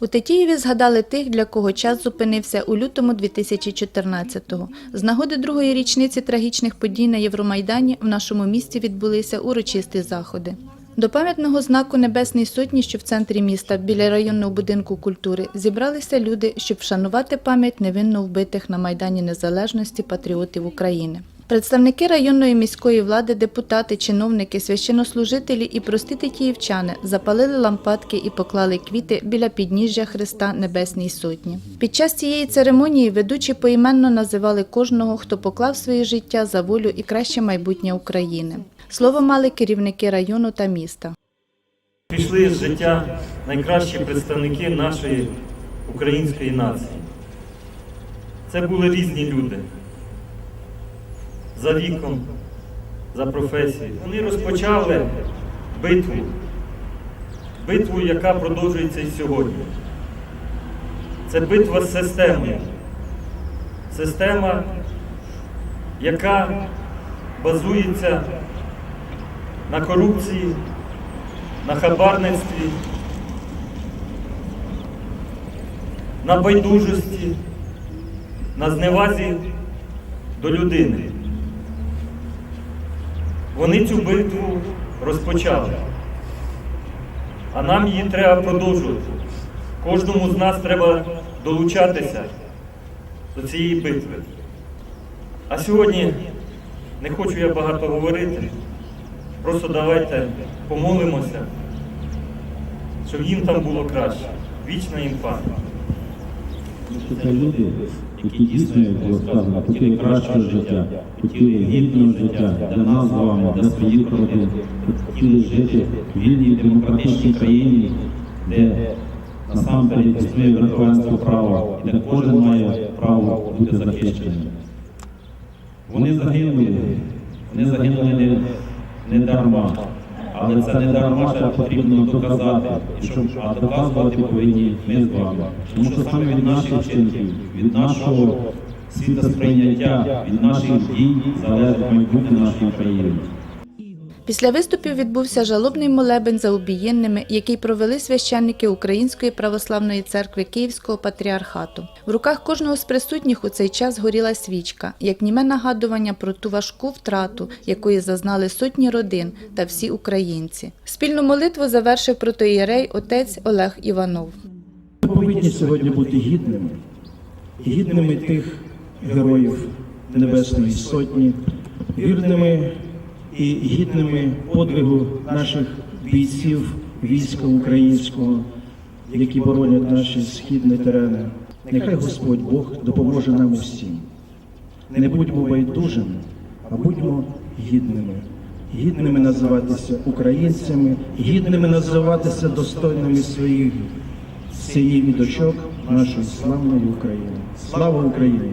У Тетіїві згадали тих, для кого час зупинився у лютому 2014-го. З нагоди другої річниці трагічних подій на Євромайдані в нашому місті відбулися урочисті заходи. До пам'ятного знаку Небесної Сотні, що в центрі міста біля районного будинку культури, зібралися люди, щоб вшанувати пам'ять невинно вбитих на Майдані Незалежності патріотів України. Представники районної міської влади, депутати, чиновники, священнослужителі і прості тетіївчани запалили лампадки і поклали квіти біля підніжжя Христа Небесній Сотні. Під час цієї церемонії ведучі поіменно називали кожного, хто поклав своє життя за волю і краще майбутнє України. Слово мали керівники району та міста. Пішли з життя найкращі представники нашої української нації. Це були різні люди. За віком, за професією. Вони розпочали битву. Битву, яка продовжується і сьогодні. Це битва з системою. Система, яка базується на корупції, на хабарництві, на байдужості, на зневазі до людини. Вони цю битву розпочали, а нам її треба продовжувати. Кожному з нас треба долучатися до цієї битви. А сьогодні не хочу я багато говорити. Просто давайте помолимося, щоб їм там було краще. Вічна їм пам'ять. Це люди, які дійсно, як було сказано, хотіли кращого життя, хотіли гідного життя для нас з вами, для своїх родин, хотіли жити в вільній демократичній країні, де насамперед існує верховенство права, і де кожен має право бути захищеним. Вони загинули, вони загинули не дарма. Але це не дарма, що потрібно доказати, і щоб а доказувати повинні ми з вами. Тому що саме від наших вчинків, від нашого світосприйняття, від наших дій залежить майбутнє нашої країни. Після виступів відбувся жалобний молебень за убієнними, який провели священники Української православної церкви Київського патріархату. В руках кожного з присутніх у цей час горіла свічка, як німе нагадування про ту важку втрату, якої зазнали сотні родин та всі українці. Спільну молитву завершив протоієрей отець Олег Іванов. Ми повинні сьогодні бути гідними, гідними тих героїв Небесної Сотні, вірними і гідними подвигу наших бійців війська українського, які боронять наші східні терени. Нехай Господь Бог допоможе нам усім. Не будьмо байдужими, а будьмо гідними. Гідними називатися українцями, гідними називатися достойними своїх і дочок нашої славної України. Слава Україні!